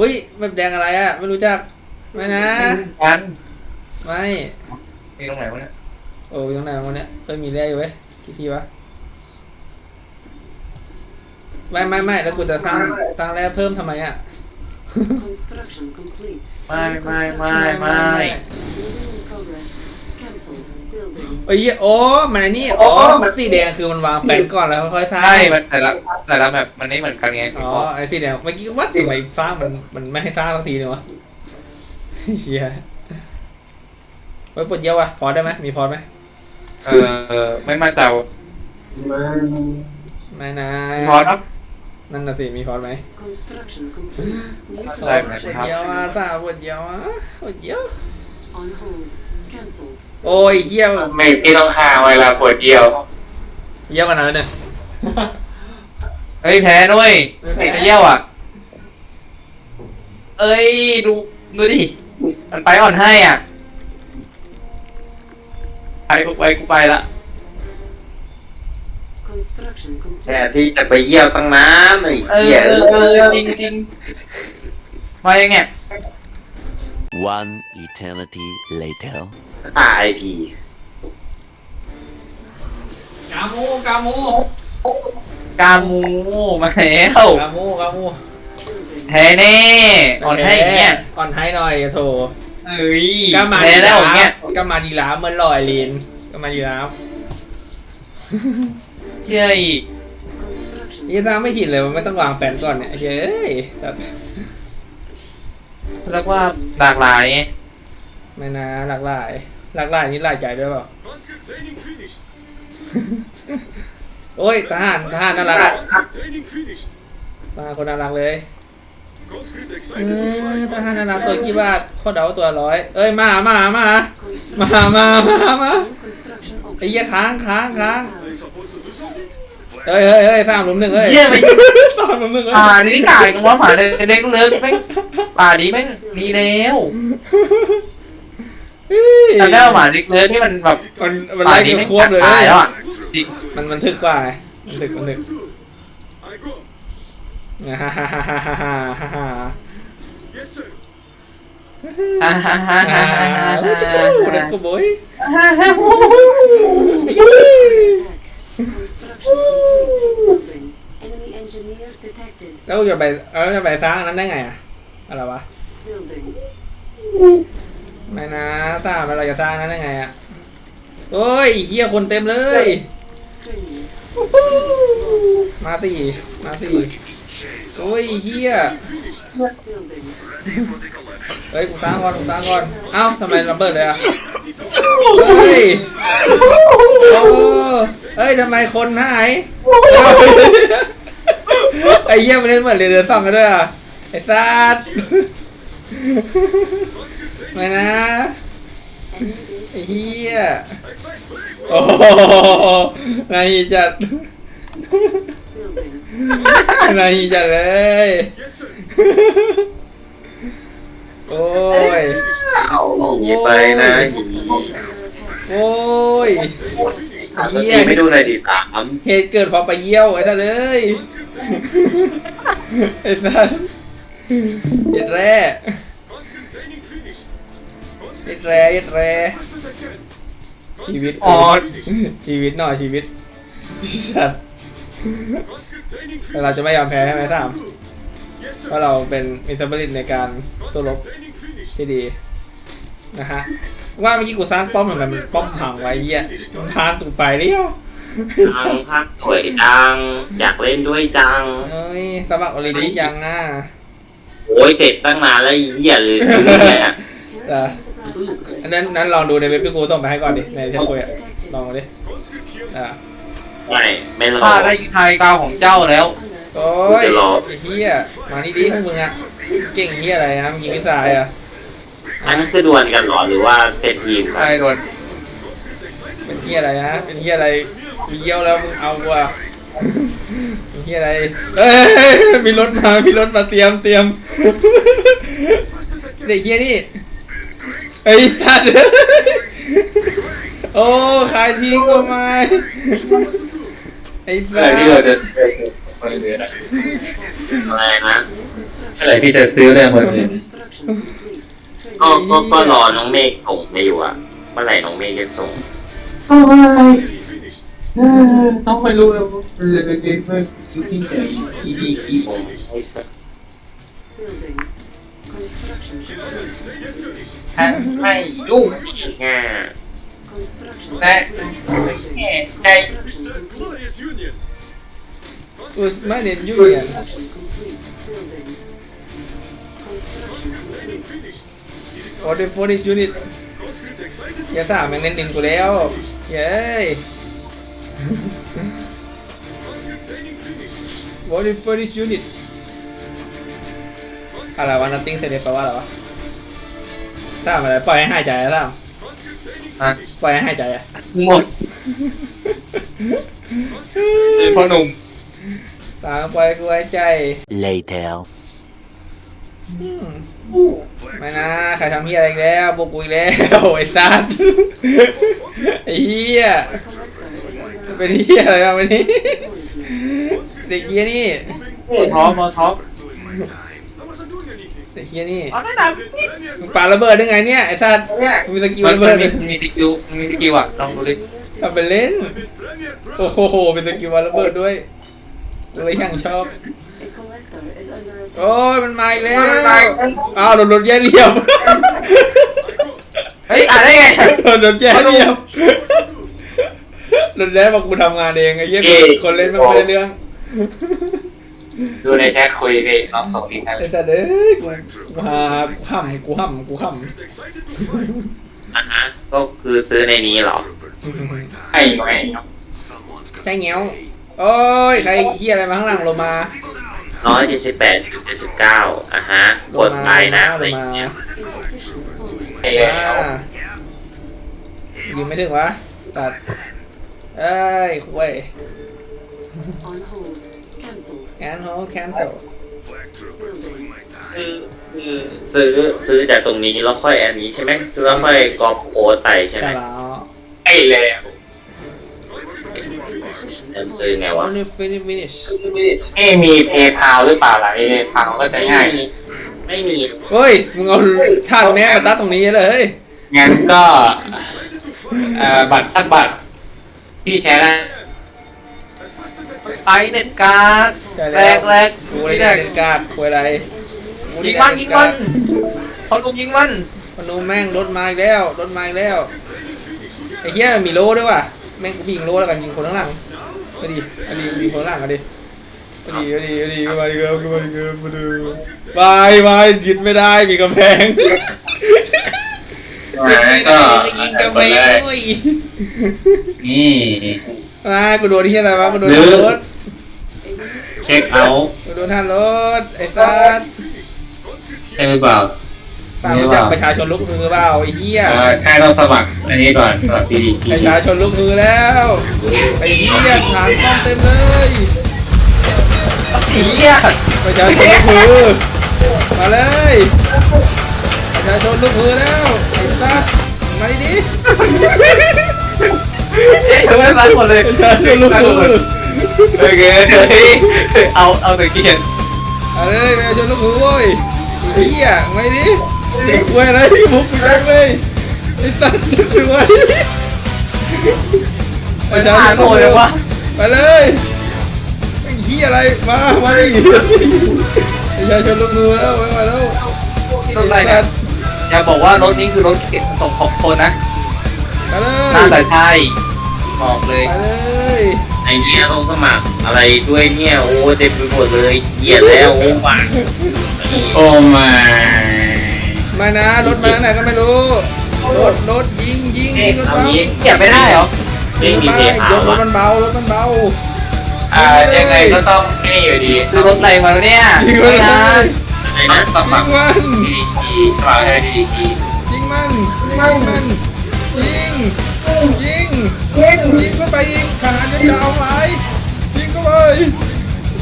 อุ้ยแบบแดงอะไรอะ ไม่รู้จัก ไม่นะกันไม่ มีตรงไหนวะเนี่ยโอ้ยตรงไหนวะเนี่ยเอ้ยมีแร่อยู่เว้ยกี่ทีวะ ไม่ไม่ไม่แล้วกูจะสร้างสร้างแร่เพิ่มทำไมอะ Construction complete. ไม่ไม่ไม่ไม่ Building in progress. Cancelled. Building. โอ้ยเหี้ยโอ้มันไอ้นี่อ๋อมันสีแดงคือมันวางแผนก่อนแล้วค่อยๆสร้างใช่มันแต่ละแต่ละแบบมันไม่เหมือนกันไงอ๋อไอ้สีแดงเมื่อกี้ว่าทำไมสร้างมันมันไม่ให้สร้างสักทีเนี่ยวะเชียไว้ยปวดเยี่ยววะพอได้ไหมมีพอไหมเออไม่มาเจ้าไม่นะพอครับนั่นน่ะสิมีพอไหม Construction complete. New ได้ไหมปวดครับเยี่ยวอะสาวปวดเยี่ยวอะปวดเยี่ยว On hold. Cancelled. โอ้ยเยี่ยวไม่พี่ต้องฆ่าเวลาปวดเยี่ยวเยี่ยวกันนะเนี่ยเฮ้ยแพ้ด้วยไอ้เยี่ยวอะ เอ้ยดูดูดิ มันไปอ่อนให้อะ ไปกูไปกูไปละ Construction แค่ complete. ที่จะไปเยี่ยวตั้งนานไอ้เออเหี้ยเออเออจริงจริงมายังไง One eternity later. ตายพีกามูกามูกามูมาแล้วกามูกามู Building. แพ้แน่อ่อนให้อย่างเงี้ยอ่อนให้หน่อยโถเอ้ยก็มาแพ้ดีแล้วแล้อย่างเงี้ยก็มาดีแล้วเมื่อลอยลีนก็มาดีแล้วเชื่ออีก Construction. นี่ถ้าไม่หินเลยมันไม่ต้องวางแผนก่อนเนี่ยไอ้เฮ้ยแบบ เรียกว่าหลากหลาย ไม่นะหลากหลาย หลากหลายนี่หลายใจด้วยเปล่า โอ้ยทหารทหารน่ารักอะ Training finished. ทหาคนน่ารักเลยเออทหารน่ารักตัวกี่บาทข้อเดาตัวร้อยเอ้ยมามามามามามามาไอ้เหี้ยค้างค้างค้าง เฮ้ยเฮ้ยเฮ้ยสามหลุมหนึ่งเฮ้ยเหี้ยไม่สามหลุมหนึ่งเฮ้ยป่านี้กายกูว่าป่าเด็กๆเลิกแม่งป่านี้แม่งดีแล้วเฮ้ยแต่ได้ว่าหมาเด็กเลิกที่มันแบบมันมันป่าไล่นี้กันแม่งควบเลย ตายแล้วอะจริงมันมันถึกกว่าไงมันถึกมันถึก I go. ฮ่าฮ่าฮ่าฮ่าฮ่าฮ่าฮ่า Yes, sir. ฮ่าฮ่าฮ่าฮ่าฮ่าฮ่าโอ้โหเด็กกูบอย Construction complete. Building. Enemy engineer detected. แล้วจะไปแล้วจะไปสร้างนั้นได้ไงอะอะไรวะ Building. ไม่นะสร้างแล้วเราจะสร้างนั้นได้ไงอะโอ้ยเฮียคนเต็มเลย Training. มาตีมาตีโอ้ยเฮีย Building. เฮ้ยกูสร้างก่อนกูสร้างก่อนเอ้าทำไมระเบิดเลยอะเฮ้ยโอ้เฮ้ยทำไมคนหาย ไอ้เหี้ยมันเล่นเหมือนเรือสองกันด้วยอะไอ้สัตว์ไม่นะ Enemy ไอ้ base. เหี้ยโอ้โหนายจัด Building. นายจัดเลย Yes, sir. โอ้ย เอาอย่างนี้ไปนะอย่างนี้โอ้ย เฮียไม่ดูเลยดิสามเหตุเกิดเพราะไปเยี่ยวไอ้ท่านเลยไอ้ท่านเหตุแร่ Conscript training finished. เหตุแร่เหตุแร่ Fast as I can. ชีวิตอ๋อชีวิตหน่อยชีวิตสัตว์ Conscript training แต่เราจะไม่ยอมแพ้ใช่ไหมสาม Yes, เพราะเราเป็นมิตรบริตในการสู้รบ Training finished. ที่ดีนะฮะว่าเมื่อกี้กูสร้างป้อมเหมือนมันป้อมพังไว้เหี้ยมันพานตูไปเรียวจังพักสวยจัง อยากเล่นด้วยจัง เอ้ยสมัครออริจินยังอะโอ้ยเสร็จตั้งนานแล้วอ้เหี้ยเลยเนี่ย Là- Terraforming supplies อันนั้นนั้นลองดูในเว็บที่กูส่งไปให้ก่อนดิในเทปคุยอะลองดิอ่าไม่ไม่รอข้าได้ทายกาวของเจ้าแล้ว โอ้ยไอ้เหี้ยมานี่ดิพวกมึงอะเก่งเหี้ยอะไรนะมึงยิงมิสไซล์อะ อันนี้คือดวลกันเหรอหรือว่าเซตทีมกัใช่นโดนเป็นเหี้ยอะไรนะเป็นเหี้ยอะไรมีเยี่ยวแล้วมึงเอากูอะเป็นเหี้ยอะไรเอ้ยมีรถมามีรถมาเตรียมเตรียมเด็กเหี้ยนี่ไอ้สัตว์โอ้ขายทิ้งกูไหมไอ้เมื่สัอตที่เราว์จะอะไรนะ New construction อะไรพี่จะซื้อเรื่องคนอื่น Construction complete. ก็ Trading ก็ก็รอน้องเมฆส่งไปอยู่อะเมื่อไหร่น้องเมฆจะส่งต้องไม่รู้เลยเลยเลยเลยที่ไหนอีดีอีคงไม่สัก building. Construction complete. แค่ไม่ยุ่งง่า Construction That- complete. แค่ Building. ใจ Construction complete. Glorious Union. อุสมาเนนยูเนียน Construction complete. Building. Construction complete. Finished. โอ้เดฟโฟนิชยูนิต Conscript excited. เกียร์สามแม่งเล่นดินกูแล้วเย้ย Conscript training finished. โอ้เดฟโฟนิชยูนิตอะไรวะนัตติ้งเซเลปแปลว่าอะไรวะตามอะไรปล่อยให้หายใจอะตาม Conscript training ฮะ finished. ปล่อยให้หายใจอะหมดเป็นพ่อหนุ่มตามปล่อยกูหายใจ Later. อืม ไม่นะใครทำเฮียอะไรอีกแล้วบุกกูอีกแล้วไอ้สัสไอ้เฮีย The collector is under เป็นเฮียอะไรมาวันนี้ appointment. เด็กเฮียนี่ท็อปมาท็อป Doing my time. I wasn't doing anything. เด็กเฮียนี่อ๋อนั่นน่ะ Plenty มึง of ปาระเบิดได้ไงเนี่ยไอ้สัสเนี่ยมึงมีสกิลมันระเบิดมีเลยมีสกิลมีสกิลอะลองดูดิทำเป็นเล่น Premier โอ้ Bro. โหเป็นสกิลระเบิดด้วยกูเลยช่างชอบ A collector is under attack. โอ้ยมันมาอีกแล้วอ้าวโดนรถแย่เหลี่ยมเฮ้ยอ่านได้ไงโดนรถแย่เหลี่ยมรถแย่บอกกูทำงานเองไอ้เหี้ยเอ๊ะคนเล่นมันไม่ได้เรื่องดูในแชทคุยพี่น้องส่งลิงก์ให้ไอ้แต่เด้ยกูกูหากูขำกูขำกูข Excited to fight. อะฮะก็คือซื้อในนี้เหรอำไอ้ไงครับ ใช่เงี้ยวโอ้ยใครเฮียอะไรมาข้างหลังลงมา ร้อยเจ็ดสิบแปดจุดเจ็ดสิบเก้าอะฮะลกงดมาไปนะลอะไรงมาเงี้ย Insufficient funds. ไอ้อ่แล้วายิงไม่ถึงวะ ตัด เอ้ยคุย On hold. Cancelled. แอนโฮแคนเซล Building. คือคือซื้อซื้อจากตรงนี้แล้วค่อยอันนี้ใช่ไหมซื้อแล้วค่อยกรอบโค้ดไปใช่ไหมใช่แล้ว มันซื้อไงวะ only finish finish นี่มีเพย์พาวหรือเปล่าล่ะเพย์พาวก็จะไม่ง่าย ไม่มี เฮ้ย มึงเอาท่าตรงนี้มาตัดตรงนี้เลยงั้นก็เอ่อบัตรสักบัตรพี่แชร์ได้ไปเน็ตการ์ดแรแล้วกแรกกูเลยได้เด็ดการ์ดคุยอะไรยิงมันยิงมันพอลุงยิงมันพนูแม่งรถมาอีกแล้วรถมาอีกแล้วไอ้เหี้ยมันมีโล่ด้วยว่ะแม่งกูยิงโล่แล้วกันยิงคนข้างหลัง มาดิมาดิยิงคนข้างหลังมาดิมาดิมาดิมาดิมาดิครับมาดิครับมาดูบายบายยึดไม่ได้มีกำแพงยึดไม่ได้เลยยิงกำแพงด้วยนี่มากูโดนที่อะไรวะกูโดนหรืท่าอรถเช็คเอาท์กูโดนท่ารถไอ้สัสใช่หรือเปล่า ตามรู้จักประชาชนลุกมือเปล่าไอ้เหี้ยเอ่อแค่ต้องสมัครอันนี้ก่อนสมัคร PDP ประชาชนลุกมือแล้วไอ้เหี้ยฐานป้อมเต็มเลยเหี้ยประชาชนลุกมือมาเลยประชาชนลุกมือแล้วไอ้สัสมาดิเอ๊ะทำไมร้านหมดเลยประชาชนลุกมือโอเคเฮ้ยเอาเอาตะเกียงมาเลยประชาชนลุกมือเว้ยไอ้เหี้ยมาดิ เด็กเว้ยอะไรบุกไปจังเลยไอ้สัสถือไว้ประชาชนลุกมือไปเลยไอ้เหี้ยอะไรมามาดิประชาชนลุกมือแล้วไม่มาแล้วรถอะไรเนี่ยอย่าบอกว่ารถนี้คือรถเก็บส่งของคนนะไปเลยน่าจะใช่บอกเลยไปเลยไอ้เนี้ยลงสมัครอะไรด้วยเนี่ยโอ้เต็มไปหมดเลยเหี้ยแล้วโอ้ปาโอ้ไม่ มานะรถมาไหนก็ไม่รู้รถรถยิงยิงเอ๊ะยิงรถเอาเบางี้เก็บไม่ได้เหรอไม่มีรถเพเบายย์พายกรถวะมันเบารถมันเบาอ่ายังไงก็ต้องนี่อยู่ดีคือรถอะไรมาแล้วเนี่ยยิงมันเลยไอ้นะสมัครมัน PDP สมัครให้ PDP ยิงมันยิงมันยิงยิงยิงยิงเข้าไปยิงทหารจะดาวไหลยิงเข้าไป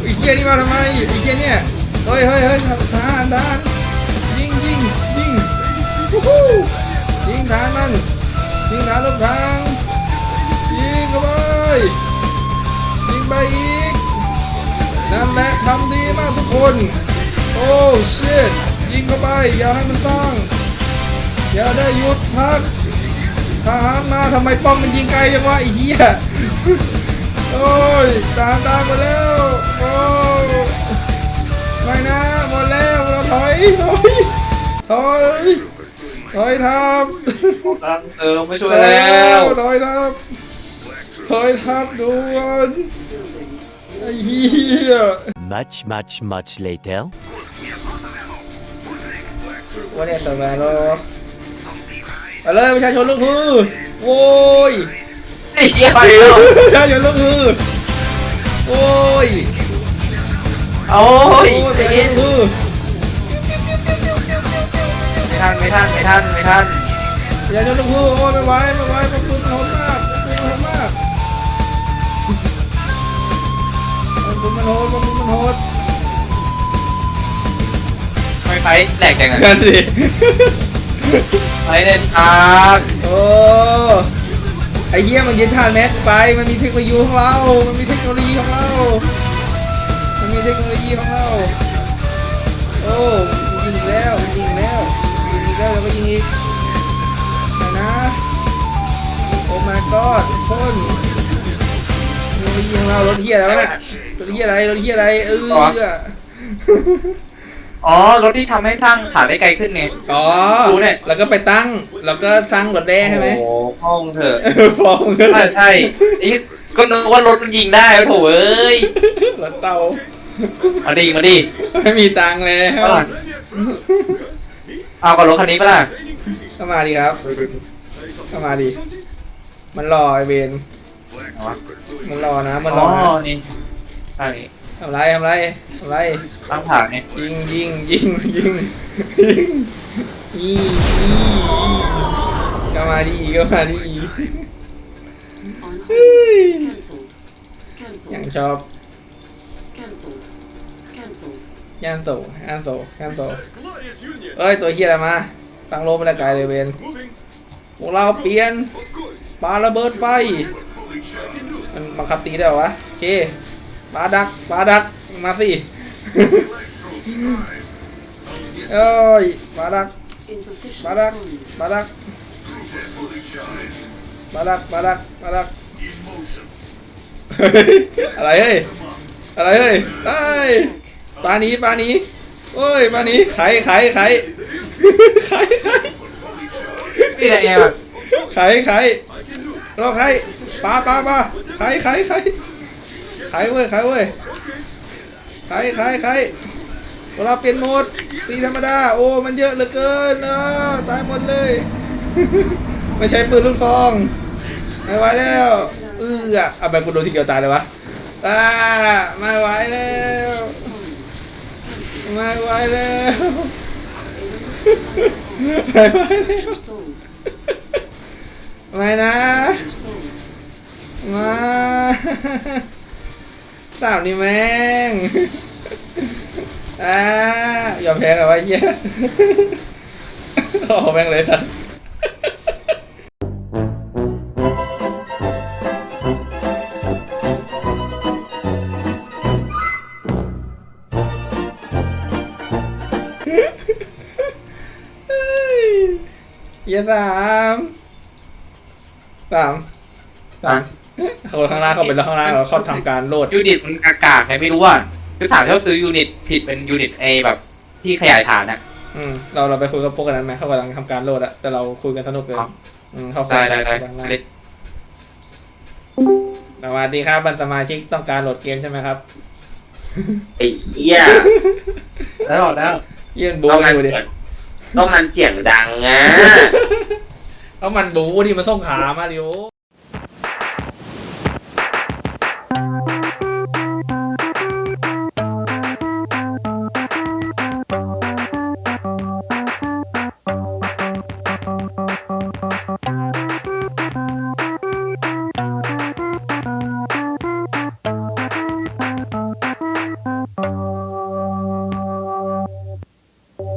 ไอ้เหี้ยนี่มาทำไมไอ้เหี้ยเนี่ยเฮ้ยเฮ้ยเฮ้ยทหารทหารยิงยิงยิงวู้ ฮู้ยิงทารมันยิงทารรถถังยิงเข้าไปยิงไปอีกนั่นแหละทำดีมากทุกคน โอ้ชิตยิงเข้าไป อย่าให้มันตั้งอย่าได้หยุดพักทหารมาทำไมป้อมมันยิงไกลจังวะไอ้เหี้ยโอ้ยตามตามมาแล้วโอ้ไม่นะหมดแล้วเราถอยถอยถอย ถอยทับกำลังเติมไม่ช่วยถอยแล้วถอยทับถอยทับด่วนไอ้เหี้ย Much, much, much later. วันนี้สบายรอไปเลยประชาชนลูกฮือโว้ยไอ้เหี้ยไปแล้วประชาชนลูกฮือโว้ยโอ้ยโอ้ยใจประชาชเย็นนลูกฮือไม่ ทันไม่ทันไม่ทันไม่ทันประชาชนลูกฮือโอ้ยไม่ไหวไม่ไหวมันคือมันโหดมากมันคือมันโหดมากมันคือมันโหดมันคือมันโหดไม่ไฟแหลกจังอะกันสิไฟเล่นอาร์โอ้ไอ้เหี้ยมันยึดฐานแม็กไปมันมีเทคโนโลยีของเรา มันมีเทคโนโลยีของเรา มันมีเทคโนโลยีของเรา โอ้ยิงอีกแล้วยิงอีกแล้ว แล้วแล้วก็ยิงอีกไปนะโอ้ my god ทุกคนเทคโนโลยีของเรารถเฮียแล้วะน่ะรถเฮียอะไรรถเฮียอะไรเอออ๋อรถที่ทำให้สร้างขาได้ไกลขึ้นไงอ๋อดูเนี่ยแล้วก็ไปตั้งแล้วก็สร้างรถแดงใช่ไหมโอ้ห้องเถอะเออฟองใช่ใช่ไอ้ก็นึกว่ารถมันยิงได้โถเอ้ยรถเตามาดิมาดิไม่มีตังค์แล้วเอาล่ะ เอากับรถคันนี้ปะล่ะเข้ามาดีครับ เข้ามาดี มันรอไอเวนมันรอนะ มันรอ๋ออนะนี่ใช่ทำไรทำไรทำไรตั้งฐานเนี่ยยิงยิงยิงยิงยิงอีอีเข้ามาดีเข้ามาดี On hold. Hey. Cancelled. ยัง Cancelled. ชอบ ย่านโซย่านโซย่านโซเอ้ย ตัวเฮียอะไรมา ตั้งโลมาแล้วไกลเลยเวนพวกเราเปลี่ยน Of course. ปาระเบิดไฟ มันบังคับตีได้หรอวะ โอเคปาดักปาดัก มาสิเอ้ยปาดัก Insufficient ปาดัก funds. ปาดักปาดักปาดักปาดัก อะไรเฮ้ย อะไรเฮ้ยไอ้ย ปลาหนีปลาหนีโอ้ยปลาหนีไข่ไข่ไข่ไข่ไข่นี่อะไรเนี่ยไข่ไข่รอไข่ปลาปลาปลาไข่ไข่ไข่ไข่เว้ยไข่เว้ยไข่ไข่ไข่เราเปลี่ยนโหมดตีธรรมดา โอ้ มันเยอะเหลือเกินเออตายหมดเลย ไม่ใช่ปืนลูกซอง ไม่ไหวแล้วเอออะเอาไปกูโดนทีเดียวตายเลยวะอ่าไม่ไหวแล้ว ไม่ไหวแล้วไม่ไหวแล้ว Sold. ไม่นะ Sold. มาสามนี่แม่งอ่ายอมแพ้กับว่าเหี้ยขอแม่งเลยสัตว์ เหี้ยสามสามสามเขาข้างล่างเขาไปแล้วข้างล่างเราเขาทำการโหลดยูนิตมันอากาศไงไม่รู้ว่าคือถามถ้าซื้อยูนิตผิดเป็นยูนิตเอแบบที่ขยายฐานอะอืมเราเราไปคุยกับพวกนั้นไหมเขากำลังทำการโหลดอะแต่เราคุยกันสนุกเลยครับอืมเขาคุยได้ได้ได้กันได้สวัสดีครับบรรสมาชิกต้องการโหลดเกมใช่ไหมครับไอ้เหี้ยแล้วแล้วเยี่ยนบูต้องกัมันนดู ก็มันเสียงดังอะเอามันบูที่มาส่งขามาดิโอ